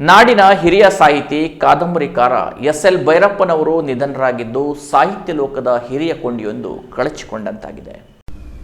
ನಾಡಿನ ಹಿರಿಯ ಸಾಹಿತಿ ಕಾದಂಬರಿಕಾರ ಎಸ್ ಎಲ್ ಭೈರಪ್ಪನವರು ನಿಧನರಾಗಿದ್ದು ಸಾಹಿತ್ಯ ಲೋಕದ ಹಿರಿಯ ಕೊಂಡಿಯೊಂದು ಕಳಚಿಕೊಂಡಂತಾಗಿದೆ.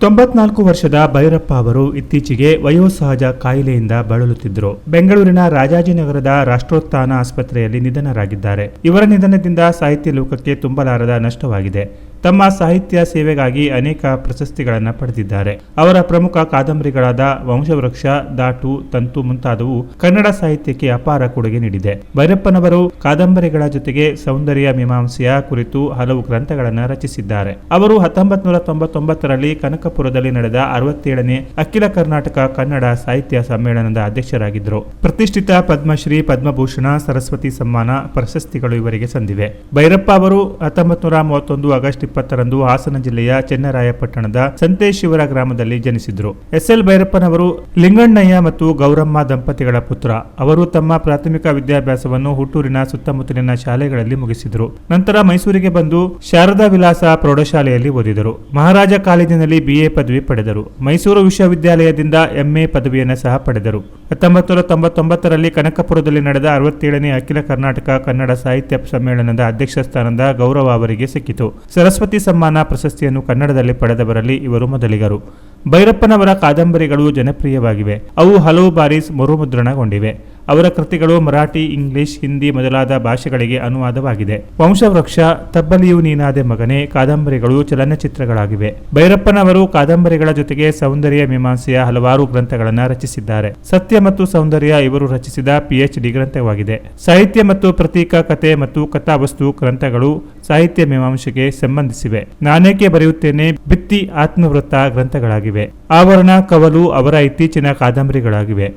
ತೊಂಬತ್ನಾಲ್ಕು ವರ್ಷದ ಭೈರಪ್ಪ ಅವರು ಇತ್ತೀಚೆಗೆ ವಯೋಸಹಜ ಕಾಯಿಲೆಯಿಂದ ಬಳಲುತ್ತಿದ್ದರು. ಬೆಂಗಳೂರಿನ ರಾಜಾಜಿನಗರದ ರಾಷ್ಟ್ರೋತ್ಥಾನ ಆಸ್ಪತ್ರೆಯಲ್ಲಿ ನಿಧನರಾಗಿದ್ದಾರೆ. ಇವರ ನಿಧನದಿಂದ ಸಾಹಿತ್ಯ ಲೋಕಕ್ಕೆ ತುಂಬಲಾರದ ನಷ್ಟವಾಗಿದೆ. ತಮ್ಮ ಸಾಹಿತ್ಯ ಸೇವೆಗಾಗಿ ಅನೇಕ ಪ್ರಶಸ್ತಿಗಳನ್ನು ಪಡೆದಿದ್ದಾರೆ. ಅವರ ಪ್ರಮುಖ ಕಾದಂಬರಿಗಳಾದ ವಂಶವೃಕ್ಷ ದಾಟು ತಂತು ಮುಂತಾದವು ಕನ್ನಡ ಸಾಹಿತ್ಯಕ್ಕೆ ಅಪಾರ ಕೊಡುಗೆ ನೀಡಿದೆ. ಭೈರಪ್ಪನವರು ಕಾದಂಬರಿಗಳ ಜೊತೆಗೆ ಸೌಂದರ್ಯ ಮೀಮಾಂಸೆಯ ಕುರಿತು ಹಲವು ಗ್ರಂಥಗಳನ್ನು ರಚಿಸಿದ್ದಾರೆ. ಅವರು ಹತ್ತೊಂಬತ್ ನೂರ ತೊಂಬತ್ತೊಂಬತ್ತರಲ್ಲಿ ಕನಕಪುರದಲ್ಲಿ ನಡೆದ ಅರವತ್ತೇಳನೇ ಅಖಿಲ ಕರ್ನಾಟಕ ಕನ್ನಡ ಸಾಹಿತ್ಯ ಸಮ್ಮೇಳನದ ಅಧ್ಯಕ್ಷರಾಗಿದ್ದರು. ಪ್ರತಿಷ್ಠಿತ ಪದ್ಮಶ್ರೀ ಪದ್ಮಭೂಷಣ, ಸರಸ್ವತಿ ಸಮ್ಮಾನ ಪ್ರಶಸ್ತಿಗಳು ಇವರಿಗೆ ಸಂದಿವೆ. ಭೈರಪ್ಪ ಅವರು ಹತ್ತೊಂಬತ್ ನೂರ ಮೂವತ್ತೊಂದು ಆಗಸ್ಟ್ ಇಪ್ಪತ್ತರಂದು ಹಾಸನ ಜಿಲ್ಲೆಯ ಚೆನ್ನರಾಯಪಟ್ಟಣದ ಸಂತೇಶಿವರ ಗ್ರಾಮದಲ್ಲಿ ಜನಿಸಿದ್ರು. ಎಸ್ ಎಲ್ ಭೈರಪ್ಪನವರು ಲಿಂಗಣ್ಣಯ್ಯ ಮತ್ತು ಗೌರಮ್ಮ ದಂಪತಿಗಳ ಪುತ್ರ. ಅವರು ತಮ್ಮ ಪ್ರಾಥಮಿಕ ವಿದ್ಯಾಭ್ಯಾಸವನ್ನು ಹುಟ್ಟೂರಿನ ಸುತ್ತಮುತ್ತಲಿನ ಶಾಲೆಗಳಲ್ಲಿ ಮುಗಿಸಿದರು. ನಂತರ ಮೈಸೂರಿಗೆ ಬಂದು ಶಾರದಾ ವಿಲಾಸ ಪ್ರೌಢಶಾಲೆಯಲ್ಲಿ ಓದಿದರು. ಮಹಾರಾಜ ಕಾಲೇಜಿನಲ್ಲಿ ಬಿಎ ಪದವಿ ಪಡೆದರು. ಮೈಸೂರು ವಿಶ್ವವಿದ್ಯಾಲಯದಿಂದ ಎಂಎ ಪದವಿಯನ್ನು ಸಹ ಪಡೆದರು. ಹತ್ತೊಂಬತ್ತು ತೊಂಬತ್ತೊಂಬತ್ತರಲ್ಲಿ ಕನಕಪುರದಲ್ಲಿ ನಡೆದ ಅರವತ್ತೇಳನೇ ಅಖಿಲ ಕರ್ನಾಟಕ ಕನ್ನಡ ಸಾಹಿತ್ಯ ಸಮ್ಮೇಳನದ ಅಧ್ಯಕ್ಷ ಸ್ಥಾನದ ಗೌರವ ಅವರಿಗೆ ಸಿಕ್ಕಿತು. ಸರಸ್ವತಿ ಸಮ್ಮಾನ ಪ್ರಶಸ್ತಿಯನ್ನು ಕನ್ನಡದಲ್ಲಿ ಪಡೆದವರಲ್ಲಿ ಇವರು ಮೊದಲಿಗರು. ಭೈರಪ್ಪನವರ ಕಾದಂಬರಿಗಳು ಜನಪ್ರಿಯವಾಗಿವೆ. ಅವು ಹಲವು ಬಾರಿ ಮರುಮುದ್ರಣಗೊಂಡಿವೆ. ಅವರ ಕೃತಿಗಳು ಮರಾಠಿ, ಇಂಗ್ಲಿಷ್, ಹಿಂದಿ ಮೊದಲಾದ ಭಾಷೆಗಳಿಗೆ ಅನುವಾದವಾಗಿದೆ. ವಂಶವೃಕ್ಷ, ತಬ್ಬಲಿಯು ನೀನಾದೆ ಮಗನೇ, ಕಾದಂಬರಿಗಳು ಚಲನಚಿತ್ರಗಳಾಗಿವೆ. ಭೈರಪ್ಪನವರು ಕಾದಂಬರಿಗಳ ಜೊತೆಗೆ ಸೌಂದರ್ಯ ಮೀಮಾಂಸೆಯ ಹಲವಾರು ಗ್ರಂಥಗಳನ್ನು ರಚಿಸಿದ್ದಾರೆ. ಸತ್ಯ ಮತ್ತು ಸೌಂದರ್ಯ ಇವರು ರಚಿಸಿದ ಪಿಎಚ್ ಡಿ ಗ್ರಂಥವಾಗಿದೆ. ಸಾಹಿತ್ಯ ಮತ್ತು ಪ್ರತೀಕ ಕತೆ ಮತ್ತು ಕಥಾವಸ್ತು ಗ್ರಂಥಗಳು ಸಾಹಿತ್ಯ ಮೀಮಾಂಸೆಗೆ ಸಂಬಂಧಿಸಿವೆ. ನಾನೇಕೆ ಬರೆಯುತ್ತೇನೆ? ಬಿತ್ತಿ ಆತ್ಮವೃತ್ತ ಗ್ರಂಥಗಳಾಗಿವೆ. ಆವರಣ, ಕವಲು ಅವರ ಇತ್ತೀಚಿನ ಕಾದಂಬರಿಗಳಾಗಿವೆ.